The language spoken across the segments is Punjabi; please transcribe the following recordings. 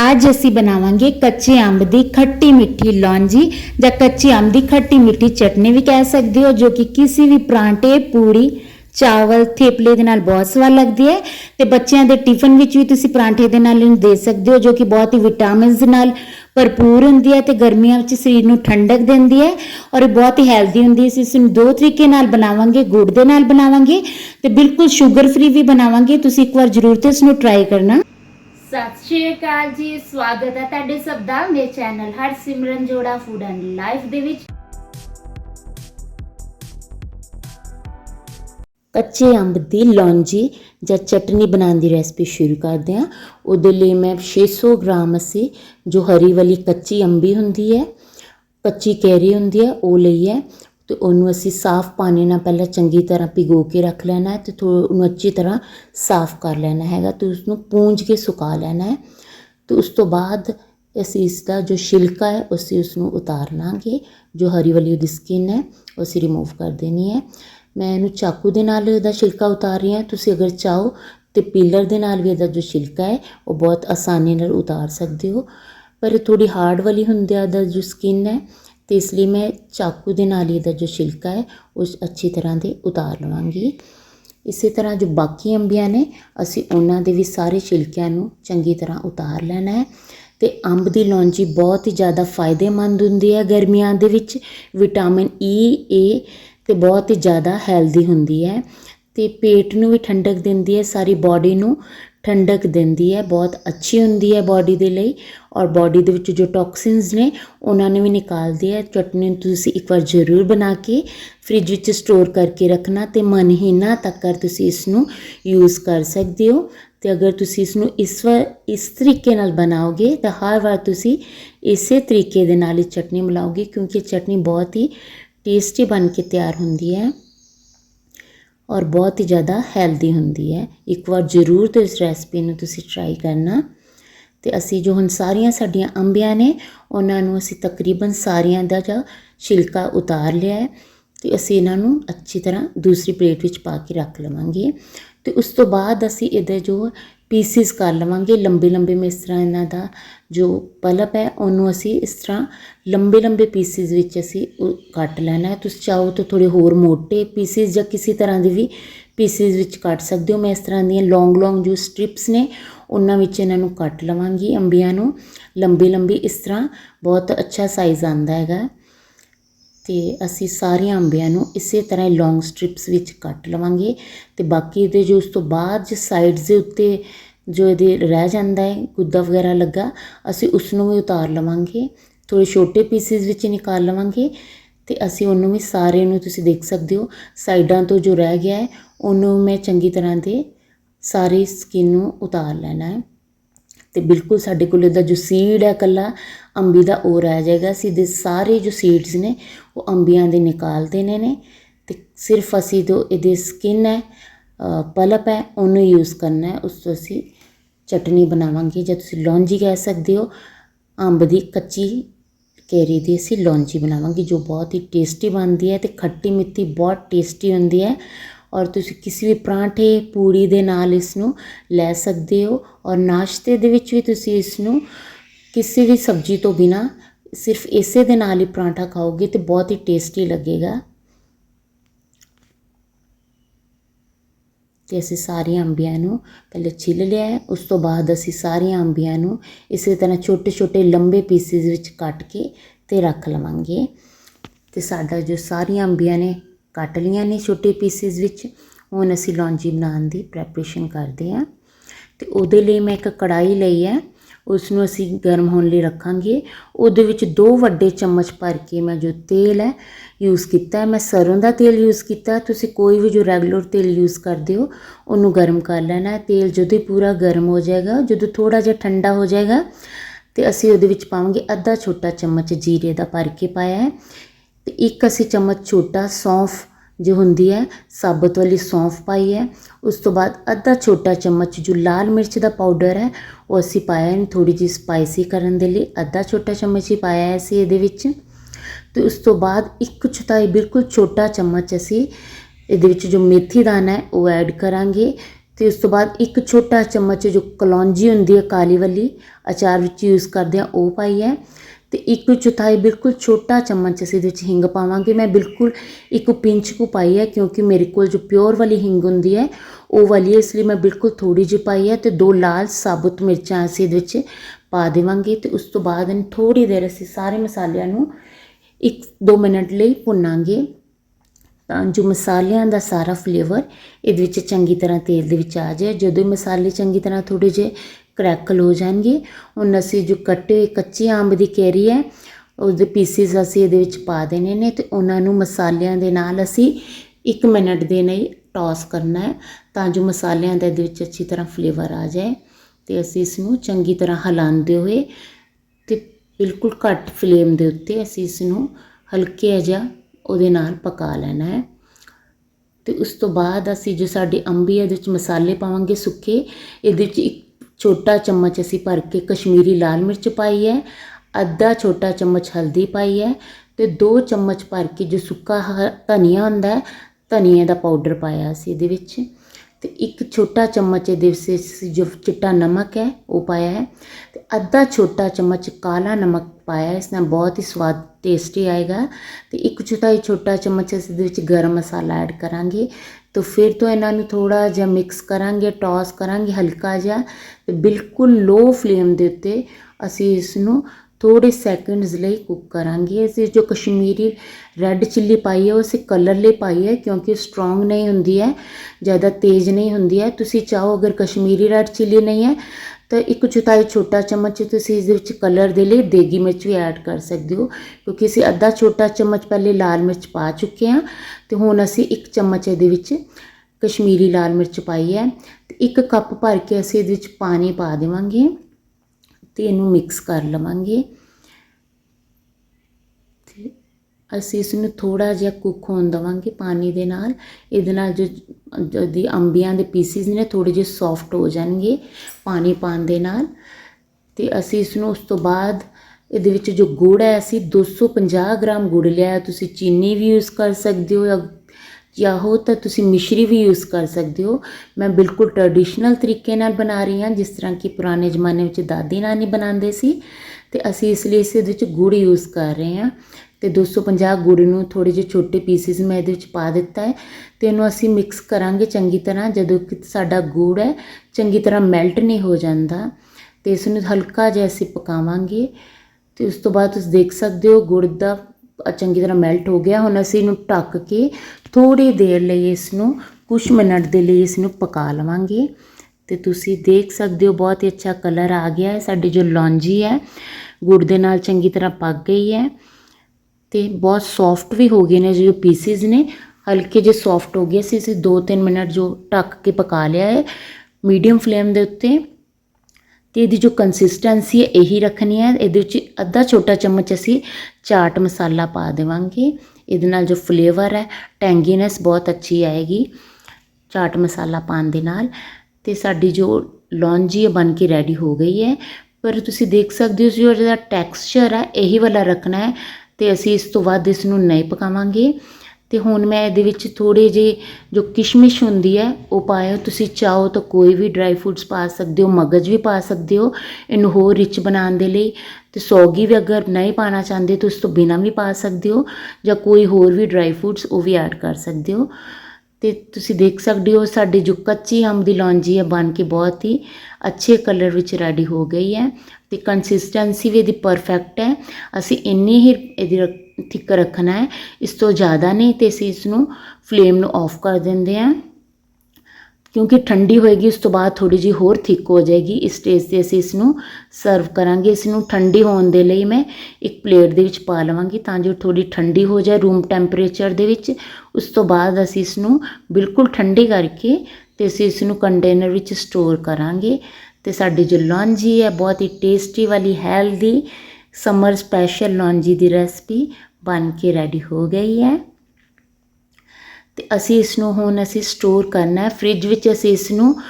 ਅੱਜ ਅਸੀਂ ਬਣਾਵਾਂਗੇ ਕੱਚੇ ਅੰਬ ਦੀ ਖੱਟੀ ਮਿੱਠੀ ਲੌਂਜੀ ਜਾਂ ਕੱਚੇ ਅੰਬ ਦੀ ਖੱਟੀ ਮਿੱਠੀ ਚਟਨੀ ਵੀ ਕਹਿ ਸਕਦੇ ਹੋ, ਜੋ ਕਿ ਕਿਸੇ ਵੀ ਪਰਾਂਠੇ, ਪੂੜੀ, ਚਾਵਲ, ਥੇਪਲੇ ਦੇ ਨਾਲ ਬਹੁਤ ਸਵਾਦ ਲੱਗਦੀ ਹੈ। ਤੇ ਬੱਚਿਆਂ ਦੇ ਟਿਫਨ ਵਿੱਚ ਵੀ ਤੁਸੀਂ ਪਰਾਂਠੇ ਦੇ ਨਾਲ ਇਹਨੂੰ ਦੇ ਸਕਦੇ ਹੋ, ਜੋ ਕਿ ਬਹੁਤ ਹੀ ਵਿਟਾਮਿਨਸ ਦੇ ਨਾਲ ਭਰਪੂਰ ਹੁੰਦੀ ਹੈ ਤੇ ਗਰਮੀਆਂ ਵਿੱਚ ਸਰੀਰ ਨੂੰ ਠੰਡਕ ਦਿੰਦੀ ਹੈ ਔਰ ਇਹ ਬਹੁਤ ਹੀ ਹੈਲਦੀ ਹੁੰਦੀ ਹੈ। ਅਸੀਂ ਇਸ ਨੂੰ ਦੋ ਤਰੀਕੇ ਨਾਲ ਬਣਾਵਾਂਗੇ, ਗੁੜ ਦੇ ਨਾਲ ਬਣਾਵਾਂਗੇ ਤੇ ਬਿਲਕੁਲ ਸ਼ੂਗਰ ਫ੍ਰੀ ਵੀ ਬਣਾਵਾਂਗੇ। ਤੁਸੀਂ ਇੱਕ ਵਾਰ ਜ਼ਰੂਰ ਤੇ ਇਸ ਨੂੰ ਟਰਾਈ ਕਰਨਾ। ਸਤਿ ਸ਼੍ਰੀ ਅਕਾਲ ਜੀ, ਸਵਾਗਤ ਹੈ ਤੁਹਾਡੇ ਸਭ ਦਾ ਮੇਰੇ ਚੈਨਲ ਹਰ ਸਿਮਰਨ ਜੋੜਾ ਫੂਡ ਐਂਡ ਲਾਈਫ ਦੇ ਵਿੱਚ। ਕੱਚੇ ਅੰਬ ਦੀ ਲੌਂਜੀ ਜਾਂ ਚਟਨੀ ਬਣਾਉਣ ਦੀ ਰੈਸਪੀ ਸ਼ੁਰੂ ਕਰਦੇ ਹਾਂ। ਉਹਦੇ ਲਈ ਮੈਂ 600 ਗ੍ਰਾਮ ਅਸੀਂ ਜੋ ਹਰੀ ਵਾਲੀ ਕੱਚੀ ਅੰਬੀ ਹੁੰਦੀ ਹੈ ਕੱਚੀ ਕੈਰੀ ਹੁੰਦੀ ਹੈ, ਉਹ ਲਈ ਹੈ। ਅਤੇ ਉਹਨੂੰ ਅਸੀਂ ਸਾਫ਼ ਪਾਣੀ ਨਾਲ ਪਹਿਲਾਂ ਚੰਗੀ ਤਰ੍ਹਾਂ ਭਿਗੋ ਕੇ ਰੱਖ ਲੈਣਾ ਅਤੇ ਥੋ, ਉਹਨੂੰ ਅੱਛੀ ਤਰ੍ਹਾਂ ਸਾਫ਼ ਕਰ ਲੈਣਾ ਹੈਗਾ ਅਤੇ ਉਸਨੂੰ ਪੂੰਝ ਕੇ ਸੁਕਾ ਲੈਣਾ ਹੈ। ਅਤੇ ਉਸ ਤੋਂ ਬਾਅਦ ਅਸੀਂ ਇਸਦਾ ਜੋ ਛਿਲਕਾ ਹੈ ਅਸੀਂ ਉਸਨੂੰ ਉਤਾਰ ਲਾਂਗੇ, ਜੋ ਹਰੀ ਵਾਲੀ ਉਹਦੀ ਸਕਿਨ ਹੈ ਉਹ ਅਸੀਂ ਰਿਮੂਵ ਕਰ ਦੇਣੀ ਹੈ। ਮੈਂ ਇਹਨੂੰ ਚਾਕੂ ਦੇ ਨਾਲ ਇਹਦਾ ਛਿਲਕਾ ਉਤਾਰ ਰਹੀ ਹਾਂ। ਤੁਸੀਂ ਅਗਰ ਚਾਹੋ ਤੇ ਪੀਲਰ ਦੇ ਨਾਲ ਵੀ ਇਹਦਾ ਜੋ ਛਿਲਕਾ ਹੈ, ਉਹ ਬਹੁਤ ਆਸਾਨੀ ਨਾਲ ਉਤਾਰ ਸਕਦੇ ਹੋ। ਪਰ ਥੋੜੀ ਹਾਰਡ ਵਾਲੀ ਹੁੰਦੀ ਹੈ ਇਹਦਾ ਜੋ ਸਕਿਨ ਹੈ ਅਤੇ ਇਸ ਲਈ ਮੈਂ ਚਾਕੂ ਦੇ ਨਾਲ ਹੀ ਇਹਦਾ ਜੋ ਛਿਲਕਾ ਹੈ, ਉਸ ਅੱਛੀ ਤਰ੍ਹਾਂ ਦੇ ਉਤਾਰ ਲਵਾਂਗੀ। ਇਸੇ ਤਰ੍ਹਾਂ ਜੋ ਬਾਕੀ ਅੰਬੀਆਂ ਨੇ, ਅਸੀਂ ਉਹਨਾਂ ਦੇ ਵੀ ਸਾਰੇ ਛਿਲਕਿਆਂ ਨੂੰ ਚੰਗੀ ਤਰ੍ਹਾਂ ਉਤਾਰ ਲੈਣਾ ਹੈ। ਤੇ ਅੰਬ ਦੀ ਲੌਂਜੀ ਬਹੁਤ ਹੀ ਜ਼ਿਆਦਾ ਫਾਇਦੇਮੰਦ ਹੁੰਦੀ ਹੈ ਗਰਮੀਆਂ ਦੇ ਵਿੱਚ। ਵਿਟਾਮਿਨ e, ਈ ਏ ਤੇ ਬਹੁਤ ਹੀ ਜ਼ਿਆਦਾ ਹੈਲਦੀ ਹੁੰਦੀ ਹੈ। ਤੇ ਪੇਟ ਨੂੰ ਵੀ ਠੰਡਕ ਦਿੰਦੀ ਹੈ, ਸਾਰੀ ਬਾਡੀ ਨੂੰ ਠੰਡਕ ਦਿੰਦੀ ਹੈ, ਬਹੁਤ ਅੱਛੀ ਹੁੰਦੀ ਹੈ ਬਾਡੀ ਦੇ ਲਈ। ਔਰ ਬਾਡੀ ਦੇ ਵਿੱਚ ਜੋ ਟੌਕਸਿਨਸ ਨੇ, ਉਹਨਾਂ ਨੂੰ ਵੀ ਨਿਕਾਲਦੀ ਹੈ ਚਟਨੀ ਨੂੰ ਤੁਸੀਂ ਇੱਕ ਵਾਰ ਜ਼ਰੂਰ ਬਣਾ ਕੇ ਫ੍ਰਿਜ ਵਿੱਚ ਸਟੋਰ ਕਰਕੇ ਰੱਖਣਾ ਤੇ ਮਹੀਨਾ ਤੱਕ ਤੁਸੀਂ ਇਸ ਨੂੰ ਯੂਜ਼ ਕਰ ਸਕਦੇ ਹੋ। ਤੇ ਅਗਰ ਤੁਸੀਂ ਇਸ ਨੂੰ ਇਸ ਵਾਰ ਇਸ ਤਰੀਕੇ ਨਾਲ ਬਣਾਓਗੇ, ਤਾਂ ਹਰ ਵਾਰ ਤੁਸੀਂ ਇਸੇ ਤਰੀਕੇ ਦੇ ਨਾਲ ਹੀ ਚਟਨੀ ਬਣਾਓਗੇ ਕਿਉਂਕਿ ਚਟਨੀ ਬਹੁਤ ਹੀ ਟੇਸਟੀ ਬਣ ਕੇ ਤਿਆਰ ਹੁੰਦੀ ਹੈ ਔਰ ਬਹੁਤ ਹੀ ਜ਼ਿਆਦਾ ਹੈਲਦੀ ਹੁੰਦੀ ਹੈ। ਇੱਕ ਵਾਰ ਜ਼ਰੂਰ ਤੇ ਇਸ ਰੈਸਪੀ ਨੂੰ ਤੁਸੀਂ ਟਰਾਈ ਕਰਨਾ। ਤੇ ਅਸੀਂ ਜੋ ਹੁਣ ਸਾਰੀਆਂ ਸਾਡੀਆਂ ਅੰਬੀਆਂ ਨੇ, ਉਹਨਾਂ ਨੂੰ ਅਸੀਂ ਤਕਰੀਬਨ ਸਾਰੀਆਂ ਦਾ ਜਾਂ ਛਿਲਕਾ ਉਤਾਰ ਲਿਆ ਹੈ ਤੇ ਅਸੀਂ ਇਹਨਾਂ ਨੂੰ ਅੱਛੀ ਤਰ੍ਹਾਂ ਦੂਸਰੀ ਪਲੇਟ ਵਿੱਚ ਪਾ ਕੇ ਰੱਖ ਲਵਾਂਗੇ। ਤੇ ਉਸ ਤੋਂ ਬਾਅਦ ਅਸੀਂ ਇਹਦੇ ਜੋ ਪੀਸਿਸ ਕਰ ਲਵਾਂਗੇ ਲੰਬੇ ਲੰਬੇ ਮੈਂ ਇਸ ਤਰ੍ਹਾਂ ਇਹਨਾਂ ਦਾ ਜੋ ਪਲਪ ਹੈ, ਉਹਨੂੰ ਅਸੀਂ ਇਸ ਤਰ੍ਹਾਂ ਲੰਬੇ ਲੰਬੇ ਪੀਸਿਸ ਵਿੱਚ ਅਸੀਂ ਕੱਟ ਲੈਣਾ ਹੈ। ਤੁਸੀਂ ਚਾਹੋ ਤਾਂ ਥੋੜੇ ਹੋਰ ਮੋٹے ਪੀਸਿਸ ਜਾਂ ਕਿਸੇ ਤਰ੍ਹਾਂ ਦੇ ਵੀ ਪੀਸਿਸ ਵਿੱਚ ਕੱਟ ਸਕਦੇ ਹੋ। ਮੈਂ ਇਸ ਤਰ੍ਹਾਂ ਦੀਆਂ ਲੌਂਗ ਲੌਂਗ ਜੋ ਸਟ੍ਰਿਪਸ ਨੇ, ਉਹਨਾਂ ਵਿੱਚ ਇਹਨਾਂ ਨੂੰ ਕੱਟ ਲਵਾਂਗੀ ਅੰਬੀਆਂ ਨੂੰ। ਲੰਬੀ ਲੰਬੀ ਇਸ ਤਰ੍ਹਾਂ ਬਹੁਤ ਅੱਛਾ ਸਾਈਜ਼ ਆਂਦਾ ਹੈਗਾ। ਤੇ ਅਸੀਂ ਸਾਰੀਆਂ ਅੰਬੀਆਂ ਨੂੰ ਇਸੇ ਤਰ੍ਹਾਂ ਹੀ ਲੌਂਗ ਸਟ੍ਰਿਪਸ ਵਿੱਚ ਕੱਟ ਲਵਾਂਗੇ। ਤੇ ਬਾਕੀ ਇਹਦੇ ਜੋ ਉਸ ਤੋਂ ਬਾਅਦ ਜੇ ਸਾਈਡਸ ਦੇ ਉੱਤੇ ਜੋ ਇਹਦੇ ਰਹਿ ਜਾਂਦਾ ਹੈ, ਗੁੱਦਾ ਵਗੈਰਾ ਲੱਗਾ, ਅਸੀਂ ਉਸ ਨੂੰ ਵੀ ਉਤਾਰ ਲਵਾਂਗੇ। ਥੋੜੇ ਛੋਟੇ ਪੀਸਿਸ ਵਿੱਚ ਨਿਕਾਲ ਲਵਾਂਗੇ। ਤੇ ਅਸੀਂ ਉਹਨੂੰ ਵੀ ਸਾਰੇ ਨੂੰ ਤੁਸੀਂ ਦੇਖ ਸਕਦੇ ਹੋ, ਸਾਈਡਾਂ ਤੋਂ ਜੋ ਰਹਿ ਗਿਆ ਹੈ ਉਹਨੂੰ ਮੈਂ ਚੰਗੀ ਤਰ੍ਹਾਂ ਦੇ ਸਾਰੀ ਸਕਿਨ ਨੂੰ ਉਤਾਰ ਲੈਣਾ ਹੈ। ਤੇ ਬਿਲਕੁਲ ਸਾਡੇ ਕੋਲ ਇਹਦਾ ਜੋ ਸੀਡ ਹੈ ਕੱਲਾ, ਅੰਬੀ ਦਾ ਉਹ ਰਹਿ ਜਾਏਗਾ। ਅਸੀਂ ਦੇ ਸਾਰੇ ਜੋ ਸੀਡਸ ਨੇ, ਉਹ ਅੰਬੀਆਂ ਦੇ ਨਿਕਾਲ ਦੇਣੇ ਨੇ। ਤੇ ਸਿਰਫ ਅਸੀਂ ਜੋ ਇਹਦੇ ਸਕਿਨ ਹੈ ਪਲਪ ਹੈ, ਉਹਨੂੰ ਯੂਜ਼ ਕਰਨਾ ਹੈ। ਉਸ ਤੋਂ ਅਸੀਂ ਚਟਨੀ ਬਣਾਵਾਂਗੇ ਜਾਂ ਤੁਸੀਂ ਲੌਂਜੀ ਕਹਿ ਸਕਦੇ ਹੋ। ਅੰਬ ਦੀ ਕੱਚੀ ਕੇਰੀ ਦੀ ਅਸੀਂ ਲੌਂਜੀ ਬਣਾਵਾਂਗੇ, ਜੋ ਬਹੁਤ ਹੀ ਟੇਸਟੀ ਬਣਦੀ ਹੈ ਤੇ ਖੱਟੀ ਮਿੱਠੀ ਬਹੁਤ ਟੇਸਟੀ ਹੁੰਦੀ ਹੈ। ਔਰ ਤੁਸੀਂ ਕਿਸੇ ਵੀ ਪਰਾਂਠੇ ਪੂਰੀ ਦੇ ਨਾਲ ਇਸ ਨੂੰ ਲੈ ਸਕਦੇ ਹੋ ਔਰ ਨਾਸ਼ਤੇ ਦੇ ਵਿੱਚ ਵੀ ਤੁਸੀਂ ਇਸ ਨੂੰ ਕਿਸੇ ਵੀ ਸਬਜ਼ੀ ਤੋਂ ਬਿਨਾ ਸਿਰਫ ਇਸੇ ਦੇ ਨਾਲ ਹੀ ਪਰਾਂਠਾ ਖਾਓਗੇ ਤੇ ਬਹੁਤ ਹੀ ਟੇਸਟੀ ਲੱਗੇਗਾ। ਤੇ ਅਸੀਂ ਸਾਰੀਆਂ ਅੰਬੀਆਂ ਨੂੰ ਪਹਿਲੇ ਛਿੱਲ ਲਿਆ ਹੈ, ਉਸ ਤੋਂ ਬਾਅਦ ਅਸੀਂ ਸਾਰੀਆਂ ਅੰਬੀਆਂ ਨੂੰ ਇਸੇ ਤਰ੍ਹਾਂ ਛੋਟੇ ਛੋਟੇ ਲੰਬੇ ਪੀਸਿਸ ਵਿੱਚ ਕੱਟ ਕੇ ਤੇ ਰੱਖ ਲਵਾਂਗੇ। ਤੇ ਸਾਡਾ ਜੋ ਸਾਰੀਆਂ ਅੰਬੀਆਂ ਨੇ ਕੱਟ ਲੀਆਂ ਨੇ ਛੋਟੇ ਪੀਸਿਸ ਵਿੱਚ। ਹੁਣ ਅਸੀਂ ਲੌਂਜੀ ਬਣਾਉਣ ਦੀ ਪ੍ਰੈਪਰੇਸ਼ਨ ਕਰਦੇ ਹਾਂ। ਤੇ ਉਹਦੇ ਲਈ ਮੈਂ ਇੱਕ ਕੜਾਈ ਲਈ ਹੈ। ਉਸ ਨੂੰ ਅਸੀਂ ਗਰਮ ਹੋਣ ਲਈ ਰੱਖਾਂਗੇ। ਉਹਦੇ ਵਿੱਚ ਦੋ ਵੱਡੇ ਚਮਚ ਭਰ ਕੇ ਮੈਂ ਜੋ ਤੇਲ ਹੈ ਯੂਜ਼ ਕੀਤਾ ਮੈਂ ਸਰੋਂ ਦਾ ਤੇਲ ਯੂਜ਼ ਕੀਤਾ ਤੁਸੀਂ ਕੋਈ ਵੀ ਜੋ ਰੈਗੂਲਰ ਤੇਲ ਯੂਜ਼ ਕਰਦੇ ਹੋ, ਉਹਨੂੰ ਗਰਮ ਕਰ ਲੈਣਾ ਤੇਲ ਜਦੋਂ ਹੀ ਪੂਰਾ ਗਰਮ ਹੋ ਜਾਏਗਾ, ਜਦੋਂ ਥੋੜਾ ਜਿਹਾ ਠੰਡਾ ਹੋ ਜਾਏਗਾ, ਤੇ ਅਸੀਂ ਉਹਦੇ ਵਿੱਚ ਪਾਵਾਂਗੇ ਅੱਧਾ ਛੋਟਾ ਚਮਚ ਜੀਰੇ ਦਾ ਭਰ ਕੇ ਪਾਇਆ ਹੈ। ਤੇ ਇੱਕ ਅਸੀਂ ਚਮਚ ਛੋਟਾ ਸੌਂਫ ਜੋ ਹੁੰਦੀ ਹੈ, ਸਾਬਤ ਵਾਲੀ ਸੌਂਫ ਪਾਈ ਹੈ। ਉਸ ਤੋਂ ਬਾਅਦ ਅੱਧਾ ਛੋਟਾ ਚਮਚ ਜੋ ਲਾਲ ਮਿਰਚ ਦਾ ਪਾਊਡਰ ਹੈ, ਉਹ ਅਸੀਂ ਪਾਇਆ ਹੈ ਥੋੜੀ ਜਿਹੀ ਸਪਾਈਸੀ ਕਰਨ ਦੇ ਲਈ। ਅੱਧਾ ਛੋਟਾ ਚਮਚ ਹੀ ਪਾਇਆ ਹੈ ਅਸੀਂ ਇਹਦੇ ਵਿੱਚ। ਤੇ ਉਸ ਤੋਂ ਬਾਅਦ ਇੱਕ ਚੌਥਾਈ ਬਿਲਕੁਲ ਛੋਟਾ ਚਮਚ ਅਸੀਂ ਇਹਦੇ ਵਿੱਚ ਜੋ ਮੇਥੀ ਦਾਣਾ ਹੈ, ਉਹ ਐਡ ਕਰਾਂਗੇ। ਤੇ ਉਸ ਤੋਂ ਬਾਅਦ ਇੱਕ ਛੋਟਾ ਚਮਚ ਜੋ ਕਲੌਂਜੀ ਹੁੰਦੀ ਹੈ, ਕਾਲੀ ਵਾਲੀ, ਅਚਾਰ ਵਿੱਚ ਯੂਜ਼ ਕਰਦੇ ਆ ਉਹ ਪਾਈ ਹੈ। ਤੇ ਇੱਕ ਚੌਥਾਈ ਬਿਲਕੁਲ ਛੋਟਾ ਚਮਚ ਅਸੀਂ ਇਹਦੇ ਵਿੱਚ ਹਿੰਗ ਪਾਵਾਂਗੇ। ਮੈਂ ਬਿਲਕੁਲ ਇੱਕ ਪਿੰਚ ਕੁ ਪਾਈ ਹੈ ਕਿਉਂਕਿ ਮੇਰੇ ਕੋਲ ਜੋ ਪਿਓਰ ਵਾਲੀ ਹਿੰਗ ਹੁੰਦੀ ਹੈ, ਉਹ ਵਾਲੀ ਹੈ, ਇਸ ਲਈ ਮੈਂ ਬਿਲਕੁਲ ਥੋੜੀ ਜਿਹੀ ਪਾਈ ਹੈ ਤੇ ਦੋ ਲਾਲ ਸਾਬੁਤ ਮਿਰਚਾਂ ਅਸੀਂ ਇਹਦੇ ਵਿੱਚ ਪਾ ਦੇਵਾਂਗੇ ਤੇ ਉਸ ਤੋਂ ਬਾਅਦ ਇਹਨੂੰ ਥੋੜੀ ਦੇਰ ਅਸੀਂ ਸਾਰੇ ਮਸਾਲਿਆਂ ਨੂੰ ਇੱਕ ਦੋ ਮਿੰਟ ਲਈ ਭੁੰਨਾਂਗੇ ਤਾਂ ਜੋ ਮਸਾਲਿਆਂ ਦਾ ਸਾਰਾ ਫਲੇਵਰ ਇਹਦੇ ਵਿੱਚ ਚੰਗੀ ਤਰ੍ਹਾਂ ਤੇਲ ਦੇ ਵਿੱਚ ਆ ਜਾਏ। ਜਦੋਂ ਮਸਾਲੇ ਚੰਗੀ ਤਰ੍ਹਾਂ ਥੋੜੇ ਜਿਹੇ ਕਰੈਕਲ ਹੋ ਜਾਣਗੇ। ਹੁਣ ਅਸੀਂ ਜੋ ਕੱਟੇ ਹੋਏ ਕੱਚੇ ਅੰਬ ਦੀ ਕੈਰੀ ਹੈ ਉਸਦੇ ਪੀਸਿਸ ਅਸੀਂ ਇਹਦੇ ਵਿੱਚ ਪਾ ਦੇਣੇ ਨੇ ਤੇ ਉਹਨਾਂ ਨੂੰ ਮਸਾਲਿਆਂ ਦੇ ਨਾਲ ਅਸੀਂ 1 ਮਿੰਟ ਦੇ ਲਈ ਟੌਸ ਕਰਨਾ ਹੈ ਤਾਂ ਜੋ ਮਸਾਲਿਆਂ ਦਾ ਇਹਦੇ ਵਿੱਚ ਅੱਛੀ ਤਰ੍ਹਾਂ ਫਲੇਵਰ ਆ ਜਾਏ ਤੇ ਅਸੀਂ ਇਸ ਨੂੰ ਚੰਗੀ ਤਰ੍ਹਾਂ ਹਿਲਾਉਂਦੇ ਹੋਏ ਤੇ ਬਿਲਕੁਲ ਘੱਟ ਫਲੇਮ ਦੇ ਉੱਤੇ ਅਸੀਂ ਇਸ ਨੂੰ ਹਲਕੇ ਜਿਹਾ ਉਹਦੇ ਨਾਲ ਪਕਾ ਲੈਣਾ ਹੈ। ਤੇ ਉਸ ਤੋਂ ਬਾਅਦ ਅਸੀਂ ਜੋ ਸਾਡੀ ਅੰਬੀ ਹੈ, ਇਹਦੇ ਵਿੱਚ ਮਸਾਲੇ ਪਾਵਾਂਗੇ ਸੁੱਕੇ, ਇਹਦੇ ਵਿੱਚ ਇੱਕ ਛੋਟਾ ਚਮਚ ਅਸੀਂ ਭਰ ਕੇ ਕਸ਼ਮੀਰੀ ਲਾਲ ਮਿਰਚ ਪਾਈ ਹੈ, ਅੱਧਾ ਛੋਟਾ ਚਮਚ ਹਲਦੀ ਪਾਈ ਹੈ ਤੇ ਦੋ ਚਮਚ ਭਰ ਕੇ ਜੋ ਸੁੱਕਾ ਹ- ਧਨੀਆ ਹੁੰਦਾ ਹੈ, ਧਨੀਏ ਦਾ ਪਾਊਡਰ ਪਾਇਆ ਸੀ ਇਹਦੇ ਵਿੱਚ। ਤੇ ਇੱਕ ਛੋਟਾ ਚਮਚ ਇਹਦੇ ਵਿੱਚ ਜੋ ਚਿੱਟਾ ਨਮਕ ਹੈ, ਉਹ ਪਾਇਆ ਹੈ ਤੇ ਅੱਧਾ ਛੋਟਾ ਚਮਚ ਕਾਲਾ ਨਮਕ ਪਾਇਆ ਇਸ ਨਾਲ ਬਹੁਤ ਹੀ ਸਵਾਦ ਟੇਸਟੀ ਆਏਗਾ ਤੇ ਇੱਕ ਚੌਥਾਈ ਛੋਟਾ ਚਮਚ ਇਸ ਦੇ ਵਿੱਚ ਗਰਮ ਮਸਾਲਾ ਐਡ ਕਰਾਂਗੇ। ਤਾਂ ਫਿਰ ਤੋਂ ਇਹਨਾਂ ਨੂੰ ਥੋੜਾ ਜਿਹਾ ਮਿਕਸ ਕਰਾਂਗੇ ਟੌਸ ਕਰਾਂਗੇ ਹਲਕਾ ਜਿਹਾ ਤੇ ਬਿਲਕੁਲ ਲੋ ਫਲੇਮ ਦੇ ਉੱਤੇ ਅਸੀਂ ਇਸ ਨੂੰ ਥੋੜੇ ਸੈਕਿੰਡਸ ਲਈ ਕੁੱਕ ਕਰਾਂਗੇ। ਅਸੀਂ ਜੋ ਕਸ਼ਮੀਰੀ ਰੈੱਡ ਚਿੱਲੀ ਪਾਈ ਹੈ, ਉਹ ਅਸੀਂ ਕਲਰ ਲਈ ਪਾਈ ਹੈ ਕਿਉਂਕਿ ਸਟਰੋਂਗ ਨਹੀਂ ਹੁੰਦੀ ਹੈ, ਜ਼ਿਆਦਾ ਤੇਜ਼ ਨਹੀਂ ਹੁੰਦੀ ਹੈ। ਤੁਸੀਂ ਚਾਹੋ ਅਗਰ ਕਸ਼ਮੀਰੀ ਰੈੱਡ ਚਿੱਲੀ ਨਹੀਂ ਹੈ, ਤਾਂ ਇੱਕ ਚੌਥਾਈ ਛੋਟਾ ਚਮਚ ਤੁਸੀਂ ਇਸ ਦੇ ਵਿੱਚ ਕਲਰ ਦੇ ਲਈ ਦੇਗੀ ਮਿਰਚ ਵੀ ਐਡ ਕਰ ਸਕਦੇ ਹੋ, ਕਿਉਂਕਿ ਅਸੀਂ ਅੱਧਾ ਛੋਟਾ ਚਮਚ ਪਹਿਲੇ ਲਾਲ ਮਿਰਚ ਪਾ ਚੁੱਕੇ ਹਾਂ ਤੇ ਹੁਣ ਅਸੀਂ ਇੱਕ ਚਮਚ ਇਹਦੇ ਵਿੱਚ ਕਸ਼ਮੀਰੀ ਲਾਲ ਮਿਰਚ ਪਾਈ ਹੈ। ਤੇ ਇੱਕ ਕੱਪ ਭਰ ਕੇ ਅਸੀਂ ਇਹਦੇ ਵਿੱਚ ਪਾਣੀ ਪਾ ਦੇਵਾਂਗੇ। ਤੇ ਇਹਨੂੰ ਮਿਕਸ ਕਰ ਲਵਾਂਗੇ। ਤੇ ਅਸੀਂ ਇਸ ਨੂੰ ਥੋੜਾ ਜਿਹਾ ਕੁੱਕ ਹੋਣ ਦੇਵਾਂਗੇ ਪਾਣੀ ਦੇ ਨਾਲ। ਇਹਦੇ ਨਾਲ ਜੋ ਜਦੀ ਅੰਬੀਆਂ ਦੇ ਪੀਸਿਸ ਨੇ ਥੋੜੇ ਜਿਹੇ ਸੌਫਟ ਹੋ ਜਾਣਗੇ ਪਾਣੀ ਪਾਣ ਦੇ ਨਾਲ। ਤੇ ਅਸੀਂ ਇਸ ਨੂੰ ਉਸ ਤੋਂ ਬਾਅਦ ਇਹਦੇ ਵਿੱਚ ਜੋ ਗੁੜ ਹੈ, ਅਸੀਂ 250 ਗ੍ਰਾਮ ਗੁੜ ਲਿਆ। ਤੁਸੀਂ ਚੀਨੀ ਵੀ ਯੂਜ਼ ਕਰ ਸਕਦੇ ਹੋ ਜਾਂ ਚਾਹੋ ਤਾਂ ਤੁਸੀਂ ਮਿਸ਼ਰੀ ਵੀ ਯੂਜ਼ ਕਰ ਸਕਦੇ ਹੋ। ਮੈਂ ਬਿਲਕੁਲ ਟ੍ਰੈਡੀਸ਼ਨਲ ਤਰੀਕੇ ਨਾਲ ਬਣਾ ਰਹੀ ਹਾਂ, ਜਿਸ ਤਰ੍ਹਾਂ ਕਿ ਪੁਰਾਣੇ ਜ਼ਮਾਨੇ ਵਿੱਚ ਦਾਦੀ ਨਾਨੀ ਬਣਾਉਂਦੇ ਸੀ ਤੇ ਅਸੀਂ ਇਸ ਲਈ ਇਸ ਦੇ ਵਿੱਚ ਗੁੜ ਯੂਜ਼ ਕਰ ਰਹੇ ਹਾਂ। ਤੇ 250 ਗੁੜ ਨੂੰ ਥੋੜੇ ਜਿਹੇ ਛੋਟੇ ਪੀਸਿਸ ਮੈਂ ਇਹਦੇ ਵਿੱਚ ਪਾ ਦਿੱਤਾ ਹੈ ਤੇ ਇਹਨੂੰ ਅਸੀਂ ਮਿਕਸ ਕਰਾਂਗੇ ਚੰਗੀ ਤਰ੍ਹਾਂ, ਜਦੋਂ ਕਿ ਸਾਡਾ ਗੁੜ ਹੈ, ਚੰਗੀ ਤਰ੍ਹਾਂ ਮੈਲਟ ਨਹੀਂ ਹੋ ਜਾਂਦਾ। ਤੇ ਇਸ ਨੂੰ ਹਲਕਾ ਜਿਹਾ ਅਸੀਂ ਪਕਾਵਾਂਗੇ ਤੇ ਉਸ ਤੋਂ ਬਾਅਦ ਤੁਸੀਂ ਦੇਖ ਸਕਦੇ ਹੋ ਗੁੜ ਦਾ ਚੰਗੀ ਤਰ੍ਹਾਂ ਮੈਲਟ ਹੋ ਗਿਆ। ਹੁਣ ਅਸੀਂ ਇਹਨੂੰ ਢੱਕ ਕੇ ਥੋੜੀ ਦੇਰ ਲਈ ਇਸ ਨੂੰ ਕੁਝ ਮਿੰਟ ਦੇ ਲਈ ਇਸ ਨੂੰ ਪਕਾ ਲਵਾਂਗੇ। ਤੇ ਤੁਸੀਂ ਦੇਖ ਸਕਦੇ ਹੋ, ਬਹੁਤ ਹੀ ਅੱਛਾ ਕਲਰ ਆ ਗਿਆ ਹੈ। ਸਾਡੀ ਜੋ ਲੌਂਜੀ ਹੈ, ਗੁੜ ਦੇ ਨਾਲ ਚੰਗੀ ਤਰ੍ਹਾਂ ਪੱਕ ਗਈ ਹੈ। ਤੇ ਬਹੁਤ ਸੌਫਟ ਵੀ ਹੋ ਗਏ ਨੇ ਜੋ ਪੀਸਿਸ ਨੇ। ਹਲਕੇ ਜੇ ਸੌਫਟ ਹੋ ਗਏ। ਸੀ ਅਸੀਂ 2-3 ਮਿੰਟ ਜੋ ਢੱਕ ਕੇ ਪਕਾ ਲਿਆ ਹੈ। ਮੀਡੀਅਮ ਫਲੇਮ ਦੇ ਉੱਤੇ ਤੇ ਇਹਦੀ ਜੋ ਕੰਸਿਸਟੈਂਸੀ ਹੈ, ਇਹੀ ਰੱਖਣੀ ਹੈ। ਇਹਦੇ ਵਿੱਚ ਅੱਧਾ ਛੋਟਾ ਚਮਚ ਅਸੀਂ ਚਾਟ ਮਸਾਲਾ ਪਾ ਦੇਵਾਂਗੇ। ਇਹਦੇ ਨਾਲ ਜੋ ਫਲੇਵਰ ਹੈ ਟੈਂਗੀਨੈਸ ਬਹੁਤ ਅੱਛੀ ਆਏਗੀ ਚਾਟ ਮਸਾਲਾ ਪਾਉਣ ਦੇ ਨਾਲ। ਤੇ ਸਾਡੀ ਜੋ ਲੌਂਜੀ ਹੈ ਬਣ ਕੇ ਰੈਡੀ ਹੋ ਗਈ ਹੈ। ਪਰ ਤੁਸੀਂ ਦੇਖ ਸਕਦੇ ਹੋ, ਜੋ ਇਹਦਾ ਟੈਕਸਚਰ ਹੈ, ਇਹੀ ਵਾਲਾ ਰੱਖਣਾ ਹੈ। ਤੇ ਅਸੀਂ ਇਸ ਤੋਂ ਵੱਧ ਇਸ ਨੂੰ ਨਹੀਂ ਪਕਾਵਾਂਗੇ। ਅਤੇ ਹੁਣ ਮੈਂ ਇਹਦੇ ਵਿੱਚ ਥੋੜ੍ਹੇ ਜਿਹੇ ਜੋ ਕਿਸ਼ਮਿਸ਼ ਹੁੰਦੀ ਹੈ, ਉਹ ਪਾਇਓ। ਤੁਸੀਂ ਚਾਹੋ ਤਾਂ ਕੋਈ ਵੀ ਡਰਾਈ ਫਰੂਟਸ ਪਾ ਸਕਦੇ ਹੋ, ਮਗਜ ਵੀ ਪਾ ਸਕਦੇ ਹੋ, ਇਹਨੂੰ ਹੋਰ ਰਿਚ ਬਣਾਉਣ ਦੇ ਲਈ। ਅਤੇ ਸੌਗੀ ਵੀ ਅਗਰ ਨਹੀਂ ਪਾਣਾ ਚਾਹੁੰਦੇ ਤਾਂ ਉਸ ਤੋਂ ਬਿਨਾਂ ਵੀ ਪਾ ਸਕਦੇ ਹੋ, ਜਾਂ ਕੋਈ ਹੋਰ ਵੀ ਡਰਾਈ ਫਰੂਟਸ ਉਹ ਵੀ ਐਡ ਕਰ ਸਕਦੇ ਹੋ। ਤੇ ਤੁਸੀਂ ਦੇਖ ਸਕਦੇ ਹੋ, ਸਾਡੇ ਜੋ ਕੱਚੀ ਅੰਬ ਦੀ ਲੌਂਜੀ ਹੈ, ਬਣ ਕੇ ਬਹੁਤ ਹੀ ਅੱਛੇ ਕਲਰ ਵਿੱਚ ਰੈਡੀ ਹੋ ਗਈ ਹੈ। ਤੇ ਕੰਸਿਸਟੈਂਸੀ ਵੀ ਇਹਦੀ ਪਰਫੈਕਟ ਹੈ। ਅਸੀਂ ਇੰਨੀ ਹੀ ਇਹਦੀ ਥਿੱਕ ਰੱਖਣਾ ਹੈ। ਇਸ ਤੋਂ ਜ਼ਿਆਦਾ ਨਹੀਂ ਤੇ ਅਸੀਂ ਇਸ ਨੂੰ ਫਲੇਮ ਨੂੰ ਆਫ ਕਰ ਦਿੰਦੇ ਹਾਂ। ਕਿਉਂਕਿ ਠੰਡੀ ਹੋਏਗੀ, ਉਸ ਤੋਂ ਬਾਅਦ ਥੋੜੀ ਜੀ ਹੋਰ ਥਿੱਕ ਹੋ ਜਾਏਗੀ। ਇਸ ਸਟੇਜ ਤੇ ਅਸੀਂ ਇਸ ਨੂੰ ਸਰਵ ਕਰਾਂਗੇ। ਇਸ ਨੂੰ ਠੰਡੀ ਹੋਣ ਦੇ ਲਈ ਮੈਂ ਇੱਕ ਪਲੇਟ ਦੇ ਵਿੱਚ ਪਾ ਲਵਾਂਗੀ ਤਾਂ ਜੋ ਥੋੜੀ ਠੰਡੀ ਹੋ ਜਾਏ ਰੂਮ ਟੈਂਪਰੇਚਰ ਦੇ ਵਿੱਚ। ਉਸ ਤੋਂ ਬਾਅਦ ਅਸੀਂ ਇਸ ਨੂੰ ਬਿਲਕੁਲ ਠੰਡੀ ਕਰਕੇ ਤੇ ਅਸੀਂ ਇਸ ਨੂੰ ਕੰਟੇਨਰ ਵਿੱਚ ਸਟੋਰ ਕਰਾਂਗੇ। ਤੇ ਸਾਡੀ ਜੋ ਲੌਂਜੀ ਹੈ, ਬਹੁਤ ਹੀ ਟੇਸਟੀ ਵਾਲੀ ਹੈਲਦੀ ਸਮਰ ਸਪੈਸ਼ਲ ਲੌਂਜੀ ਦੀ ਰੈਸਪੀ ਬਣ ਕੇ ਰੈਡੀ ਹੋ ਗਈ ਹੈ। ਤੇ ਅਸੀਂ ਇਸ ਨੂੰ ਹੁਣ ਅਸੀਂ ਸਟੋਰ ਕਰਨਾ ਹੈ। ਫ੍ਰਿਜ ਵਿੱਚ ਅਸੀਂ ਇਸ ਨੂੰ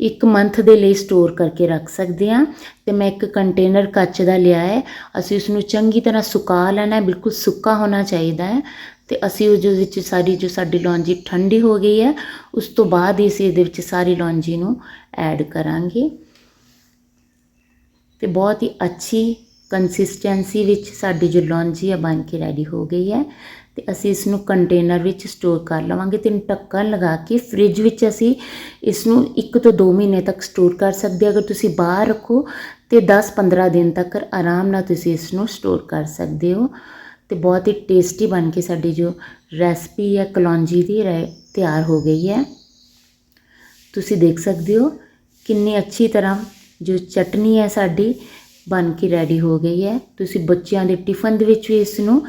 ਇੱਕ ਮੰਥ ਦੇ ਲਈ ਸਟੋਰ ਕਰਕੇ ਰੱਖ ਸਕਦੇ ਹਾਂ। ਤੇ ਮੈਂ ਇੱਕ ਕੰਟੇਨਰ ਕੱਚ ਦਾ ਲਿਆ ਹੈ। ਅਸੀਂ ਉਸ ਨੂੰ ਚੰਗੀ ਤਰ੍ਹਾਂ ਸੁਕਾ ਲੈਣਾ ਹੈ। ਬਿਲਕੁਲ ਸੁੱਕਾ ਹੋਣਾ ਚਾਹੀਦਾ ਹੈ। ਤੇ ਅਸੀਂ ਉਹ ਜੋ ਵਿੱਚ ਸਾਰੀ ਜੋ ਸਾਡੀ ਲੌਂਜੀ ਠੰਡੀ ਹੋ ਗਈ ਹੈ, ਉਸ ਤੋਂ ਬਾਅਦ ਹੀ ਅਸੀਂ ਇਹਦੇ ਵਿੱਚ ਸਾਰੀ ਲੌਂਜੀ ਨੂੰ ਐਡ ਕਰਾਂਗੇ। ਤੇ ਬਹੁਤ ਹੀ ਅੱਛੀ ਕੰਸਿਸਟੈਂਸੀ ਵਿੱਚ ਸਾਡੀ ਜੋ ਲੌਂਜੀ ਹੈ ਬਣ ਕੇ ਰੈਡੀ ਹੋ ਗਈ ਹੈ। ਤੇ ਅਸੀਂ ਇਸ ਨੂੰ ਕੰਟੇਨਰ ਵਿੱਚ ਸਟੋਰ ਕਰ ਲਵਾਂਗੇ। ਤਿੰਨ ਇਹਨੂੰ ਢੱਕਣ ਲਗਾ ਕੇ ਫ੍ਰਿਜ ਵਿੱਚ ਅਸੀਂ ਇਸ ਨੂੰ 1 ਤੋਂ 2 ਮਹੀਨੇ ਤੱਕ ਸਟੋਰ ਕਰ ਸਕਦੇ ਅਗਰ ਤੁਸੀਂ ਬਾਹਰ ਰੱਖੋ, ਤੇ 10-15 ਦਿਨ ਤੱਕ ਆਰਾਮ ਨਾਲ ਤੁਸੀਂ ਇਸ ਨੂੰ ਸਟੋਰ ਕਰ ਸਕਦੇ ਹੋ। ਤੇ ਬਹੁਤ ਹੀ ਟੇਸਟੀ ਬਣ ਕੇ ਸਾਡੀ ਜੋ ਰੈਸਪੀ ਹੈ, ਕਲੌਂਜੀ ਦੀ ਰਹਿ- ਤਿਆਰ ਹੋ ਗਈ ਹੈ। ਤੁਸੀਂ ਦੇਖ ਸਕਦੇ ਹੋ ਕਿੰਨੀ ਅੱਛੀ ਤਰ੍ਹਾਂ ਜੋ ਚਟਨੀ ਹੈ ਸਾਡੀ ਬਣ ਕੇ ਰੈਡੀ ਹੋ ਗਈ ਹੈ। ਤੁਸੀਂ ਬੱਚਿਆਂ ਦੇ ਟਿਫਨ ਦੇ ਵਿੱਚ ਵੀ ਇਸ ਨੂੰ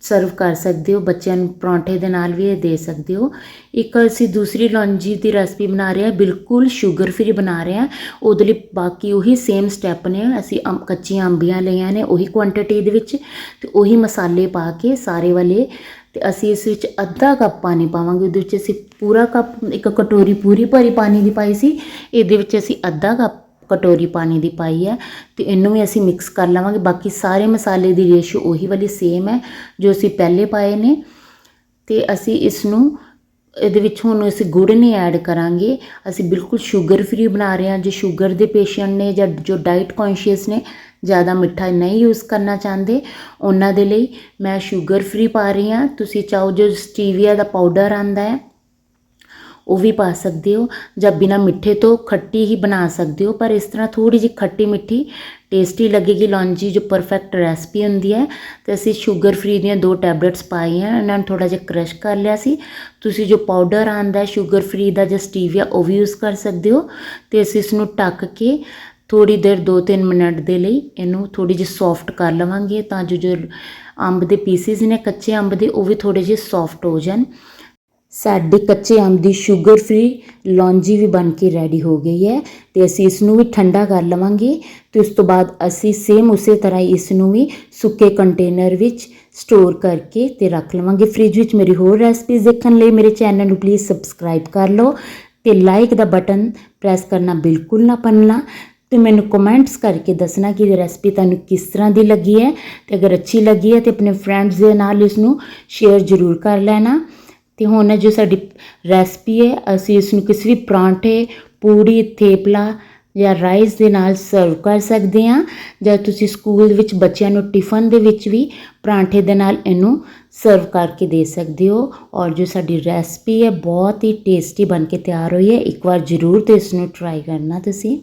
ਸਰਵ ਕਰ ਸਕਦੇ ਹੋ। ਬੱਚਿਆਂ ਨੂੰ ਪਰੌਂਠੇ ਦੇ ਨਾਲ ਵੀ ਇਹ ਦੇ ਸਕਦੇ ਹੋ। ਇੱਕ ਅਸੀਂ ਦੂਸਰੀ ਲੌਂਜੀ ਦੀ ਰੈਸਪੀ ਬਣਾ ਰਹੇ ਹਾਂ। ਬਿਲਕੁਲ ਸ਼ੂਗਰ ਫ੍ਰੀ ਬਣਾ ਰਹੇ ਹਾਂ। ਉਹਦੇ ਲਈ ਬਾਕੀ ਉਹੀ ਸੇਮ ਸਟੈਪ ਨੇ। ਅਸੀਂ ਅੰਬ, ਕੱਚੀਆਂ ਅੰਬੀਆਂ ਲਈਆਂ ਨੇ ਉਹੀ ਕੁਆਂਟੀਟੀ ਦੇ ਵਿੱਚ ਤੇ ਉਹੀ ਮਸਾਲੇ ਪਾ ਕੇ ਸਾਰੇ ਵਾਲੇ ਤੇ ਅਸੀਂ ਇਸ ਵਿੱਚ ਅੱਧਾ ਕੱਪ ਪਾਣੀ ਪਾਵਾਂਗੇ। ਉਹਦੇ ਵਿੱਚ ਅਸੀਂ ਪੂਰਾ ਕੱਪ, ਇੱਕ ਕਟੋਰੀ ਪੂਰੀ ਭਰੀ ਪਾਣੀ ਦੀ ਪਾਈ ਸੀ। ਇਹਦੇ ਵਿੱਚ ਅਸੀਂ ਅੱਧਾ ਕੱਪ ਕਟੋਰੀ ਪਾਣੀ ਦੀ ਪਾਈ ਹੈ ਤੇ ਇਹਨੂੰ ਵੀ ਅਸੀਂ ਮਿਕਸ ਕਰ ਲਵਾਂਗੇ। ਬਾਕੀ ਸਾਰੇ ਮਸਾਲੇ ਦੀ ਰੇਸ਼ੋ ਉਹੀ ਵਾਲੀ ਸੇਮ ਹੈ ਜੋ ਅਸੀਂ ਪਹਿਲੇ ਪਾਏ ਨੇ। ਤੇ ਅਸੀਂ ਇਸ ਨੂੰ ਇਹਦੇ ਵਿੱਚ ਹੁਣ ਅਸੀਂ ਗੁੜ ਨਹੀਂ ਐਡ ਕਰਾਂਗੇ। ਅਸੀਂ ਬਿਲਕੁਲ ਸ਼ੂਗਰ ਫ੍ਰੀ ਬਣਾ ਰਹੇ ਹਾਂ। ਜੇ ਸ਼ੂਗਰ ਦੇ ਪੇਸ਼ੈਂਟ ਨੇ ਜਾਂ ਜੋ ਡਾਈਟ ਕੌਨਸ਼ੀਅਸ ਨੇ ਜ਼ਿਆਦਾ ਮਿੱਠਾ ਨਹੀਂ ਯੂਜ਼ ਕਰਨਾ ਚਾਹੁੰਦੇ, ਉਹਨਾਂ ਦੇ ਲਈ ਮੈਂ ਸ਼ੂਗਰ ਫ੍ਰੀ ਪਾ ਰਹੀ ਹਾਂ। ਤੁਸੀਂ ਚਾਹੋ ਜੋ ਸਟੀਵੀਆ ਦਾ ਪਾਊਡਰ ਆਂਦਾ ਹੈ। ਉਹ ਵੀ ਪਾ ਸਕਦੇ ਹੋ ਜਾਂ ਬਿਨਾ ਮਿੱਠੇ ਤੋਂ ਖੱਟੀ ਹੀ ਬਣਾ ਸਕਦੇ ਹੋ, ਪਰ ਇਸ ਤਰ੍ਹਾਂ ਥੋੜੀ ਜਿਹੀ ਖੱਟੀ ਮਿੱਠੀ ਟੇਸਟੀ ਲੱਗੇਗੀ। ਲੌਂਜੀ ਜੋ ਪਰਫੈਕਟ ਰੈਸਪੀ ਹੁੰਦੀ ਹੈ, ਤੇ ਅਸੀਂ ਸ਼ੂਗਰ ਫ੍ਰੀ ਦੀਆਂ ਦੋ ਟੈਬਲੇਟਸ ਪਾਈਆਂ ਇਹਨਾਂ ਨੂੰ ਥੋੜਾ ਜਿਹਾ ਕ੍ਰਸ਼ ਕਰ ਲਿਆ ਸੀ। ਤੁਸੀਂ ਜੋ ਪਾਊਡਰ ਆਂਦਾ ਹੈ ਸ਼ੂਗਰ ਫ੍ਰੀ ਦਾ ਜਾਂ ਸਟੀਵੀਆ ਉਹ ਵੀ ਯੂਜ਼ ਕਰ ਸਕਦੇ ਹੋ। ਤੇ ਅਸੀਂ ਇਸ ਨੂੰ ਢੱਕ ਕੇ ਥੋੜੀ ਦੇਰ 2-3 ਮਿੰਟ ਦੇ ਲਈ ਇਹਨੂੰ ਥੋੜੀ ਜਿਹੀ ਸੌਫਟ ਕਰ ਲਵਾਂਗੇ, ਤਾਂ ਜੋ ਜੋ ਅੰਬ ਦੇ ਪੀਸਿਸ ਨੇ, ਕੱਚੇ ਅੰਬ ਦੇ, ਉਹ ਵੀ ਥੋੜੇ ਜਿਹੇ ਸੌਫਟ ਹੋ ਜਾਣ। ਸਾਡੇ ਕੱਚੇ ਆਮ ਦੀ ਸ਼ੂਗਰ ਫ੍ਰੀ ਲੌਂਜੀ ਵੀ ਬਣ ਕੇ ਰੈਡੀ ਹੋ ਗਈ ਹੈ ਤੇ ਅਸੀਂ ਇਸ ਨੂੰ ਵੀ ਠੰਡਾ ਕਰ ਲਵਾਂਗੇ ਤੇ ਉਸ ਤੋਂ ਬਾਅਦ ਅਸੀਂ ਸੇਮ ਉਸੇ ਤਰ੍ਹਾਂ ਹੀ ਇਸ ਨੂੰ ਵੀ ਸੁੱਕੇ ਕੰਟੇਨਰ ਵਿੱਚ ਸਟੋਰ ਕਰਕੇ ਤੇ ਰੱਖ ਲਵਾਂਗੇ। ਫ੍ਰਿਜ ਵਿੱਚ ਮੇਰੀ ਹੋਰ ਰੈਸਪੀਜ਼ ਦੇਖਣ ਲਈ ਮੇਰੇ ਚੈਨਲ ਨੂੰ ਪਲੀਜ਼ ਸਬਸਕ੍ਰਾਈਬ ਕਰ ਲਓ ਤੇ ਲਾਈਕ ਦਾ ਬਟਨ ਪ੍ਰੈਸ ਕਰਨਾ ਬਿਲਕੁਲ ਨਾ ਭੁੱਲਣਾ ਤੇ ਮੈਨੂੰ ਕਮੈਂਟਸ ਕਰਕੇ ਦੱਸਣਾ ਕਿ ਇਹ ਰੈਸਪੀ ਤੁਹਾਨੂੰ ਕਿਸ ਤਰ੍ਹਾਂ ਦੀ ਲੱਗੀ ਹੈ ਤੇ ਅਗਰ ਅੱਛੀ ਲੱਗੀ ਹੈ ਤੇ ਆਪਣੇ ਫਰੈਂਡਸ ਦੇ ਨਾਲ ਇਸ ਨੂੰ ਸ਼ੇਅਰ ਜ਼ਰੂਰ ਕਰ ਲੈਣਾ। ਤੇ ਹੁਣ ਜੋ ਸਾਡੀ ਰੈਸਪੀ ਹੈ, ਅਸੀਂ ਇਸ ਨੂੰ ਕਿਸੇ ਵੀ ਪਰਾਂਠੇ, ਪੂੜੀ, ਥੇਪਲਾ ਜਾਂ ਰਾਈਸ ਦੇ ਨਾਲ ਸਰਵ ਕਰ ਸਕਦੇ ਹਾਂ ਜਾਂ ਤੁਸੀਂ ਸਕੂਲ ਵਿੱਚ ਬੱਚਿਆਂ ਨੂੰ ਟਿਫਨ ਦੇ ਵਿੱਚ ਵੀ ਪਰਾਂਠੇ ਦੇ ਨਾਲ ਇਹਨੂੰ ਸਰਵ ਕਰਕੇ ਦੇ ਸਕਦੇ ਹੋ। ਔਰ ਜੋ ਸਾਡੀ ਰੈਸਪੀ ਹੈ, ਬਹੁਤ ਹੀ ਟੇਸਟੀ ਬਣ ਕੇ ਤਿਆਰ ਹੋਈ ਹੈ। ਇੱਕ ਵਾਰ ਜ਼ਰੂਰ ਤੇ ਇਸ ਨੂੰ ਟਰਾਈ ਕਰਨਾ ਤੁਸੀਂ।